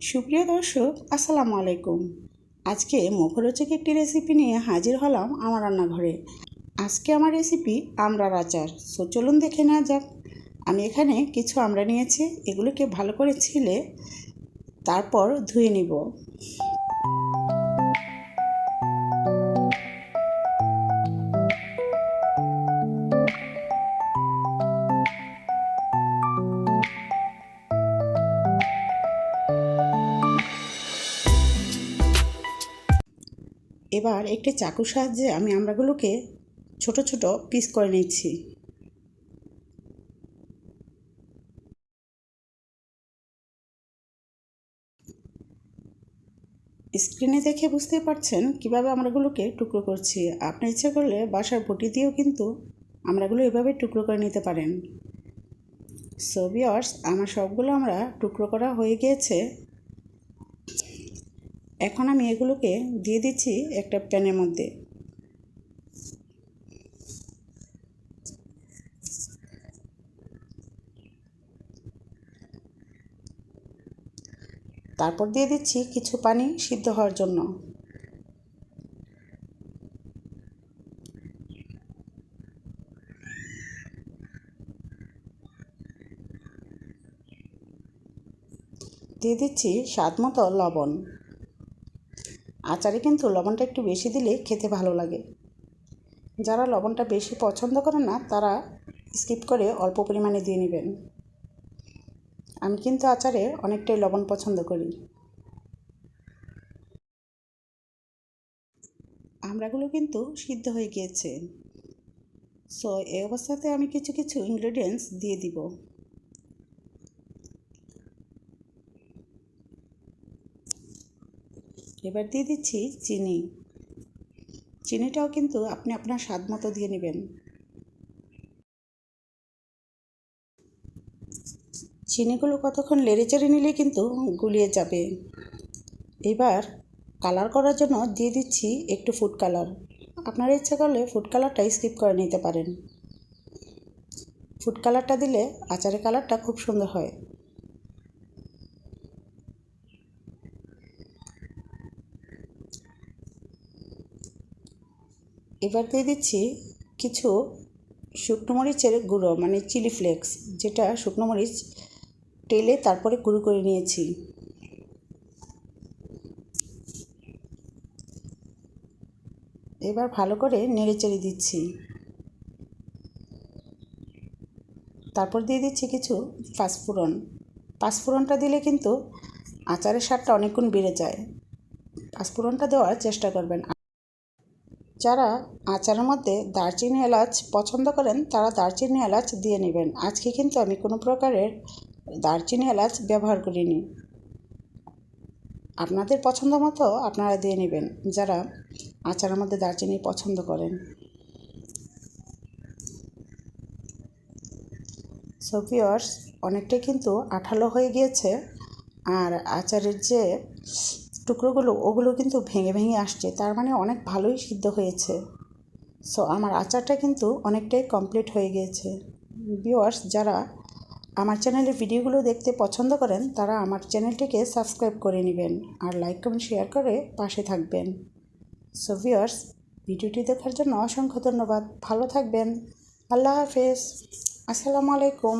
সুপ্রিয় দর্শক, আসসালামু আলাইকুম। আজকে মুখরোচক একটি রেসিপি নিয়ে হাজির হলাম আমার রান্নাঘরে। আজকে আমার রেসিপি আমরার আচার। সো চলুন দেখে নেওয়া যাক। আমি এখানে কিছু আমরা নিয়েছি, এগুলোকে ভালো করে ছিলে, তারপর ধুয়ে নিব। এবার একটি চাকুর সাহায্যে আমি আমড়াগুলোকে ছোট ছোট পিস করে নিচ্ছি। স্ক্রিনে দেখে বুঝতে পারছেন কীভাবে আমড়াগুলোকে টুকরো করছি। আপনি ইচ্ছে করলে বাসার বটি দিয়েও কিন্তু আমড়াগুলো এভাবে টুকরো করে নিতে পারেন। সোবিয়ার্স আমার সবগুলো আমরা টুকরো করা হয়ে গিয়েছে। এখন আমি এগুলোকে দিয়ে দিচ্ছি একটা প্যানের মধ্যে। তারপর দিয়ে দিচ্ছি কিছু পানি সিদ্ধ হওয়ার জন্য। দিয়ে দিচ্ছি স্বাদ মতো লবণ। আচারে কিন্তু লবণটা একটু বেশি দিলে খেতে ভালো লাগে। যারা লবণটা বেশি পছন্দ করে না, তারা স্কিপ করে অল্প পরিমাণে দিয়ে নেবেন। আমি কিন্তু আচারে অনেকটাই লবণ পছন্দ করি। আমড়াগুলো কিন্তু সিদ্ধ হয়ে গিয়েছে। সো এই অবস্থাতে আমি কিছু কিছু ইনগ্রেডিয়েন্টস দিয়ে দিব। এবার দিয়ে দিচ্ছি চিনি। চিনিটাও কিন্তু আপনি আপনার স্বাদ মতো দিয়ে নেবেন। চিনিগুলো কতক্ষণ লেড়ে চেড়ে নিলে কিন্তু গুলিয়ে যাবে। এবার কালার করার জন্য দিয়ে দিচ্ছি একটু ফুড কালার। আপনার ইচ্ছা করলে ফুড কালারটা স্কিপ করে নিতে পারেন। ফুড কালারটা দিলে আচারের কালারটা খুব সুন্দর হয়। এবার দিয়ে দিচ্ছি কিছু শুকনো মরিচের গুঁড়ো মানে চিলি ফ্লেক্স, যেটা শুকনো মরিচ টেলে তারপরে গুঁড়ো করে নিয়েছি। এবার ভালো করে নেড়ে চেড়ে দিচ্ছি। তারপর দিয়ে দিচ্ছি কিছু পাঁচফোড়ন। পাঁচফোড়নটা দিলে কিন্তু আচারের স্বাদটা অনেকক্ষণ বেড়ে যায়। পাঁচফোড়নটা দেওয়ার চেষ্টা করবেন। যারা আচারের মধ্যে দারচিনি এলাচ পছন্দ করেন, তারা দারচিনি এলাচ দিয়ে নেবেন। আজকে কিন্তু আমি কোনো প্রকারের দারচিনি এলাচ ব্যবহার করিনি। আপনাদের পছন্দ মতো আপনারা দিয়ে নেবেন, যারা আচারের মধ্যে দারচিনি পছন্দ করেন। সো ভিওর্স অনেকটাই কিন্তু আঠালো হয়ে গিয়েছে। আর আচারের যে টুকরোগুলো, ওগুলো কিন্তু ভেঙে ভেঙে আসছে। তার মানে অনেক ভালোই সিদ্ধ হয়েছে। সো আমার আচারটা কিন্তু অনেকটাই কমপ্লিট হয়ে গিয়েছে। ভিওয়ার্স যারা আমার চ্যানেলের ভিডিওগুলো দেখতে পছন্দ করেন, তারা আমার চ্যানেলটিকে সাবস্ক্রাইব করে নেবেন আর লাইক কমেন্ট শেয়ার করে পাশে থাকবেন। সো ভিওয়ার্স ভিডিওটি দেখার জন্য অসংখ্য ধন্যবাদ। ভালো থাকবেন। আল্লাহ হাফেজ। আসসালামু আলাইকুম।